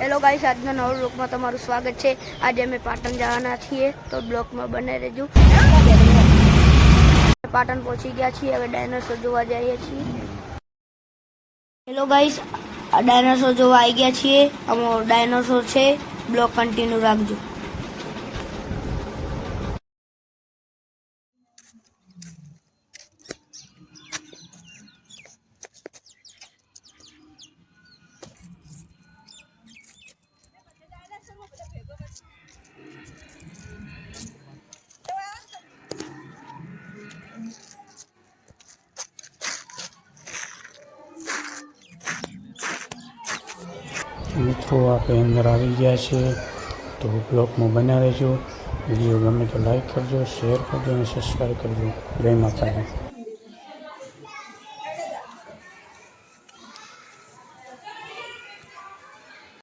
Hello guys આજના નવ બ્લોકમાં તમારું સ્વાગત છે. આજે અમે પાટણ જવાના છીએ તો બ્લોકમાં બને રહેજો. પાટણ પહોંચી ગયા છીએ, હવે ડાયનાસોર જોવા જઈએ છીએ. હેલો ગાઈસ ડાયનાસોર જોવા આવી ગયા છીએ. અમારો ડાયનાસોર છે બ્લોક કન્ટિન્યુ રાખજો. મિત્રો, આપણે અંદર આવી ગયા છે તો બ્લોગમાં બન્યા રહેજો. વીડિયો ગમે તો લાઈક કરજો શેર કરજો અને સબસ્ક્રાઈબ કરજો. જય માતાજી.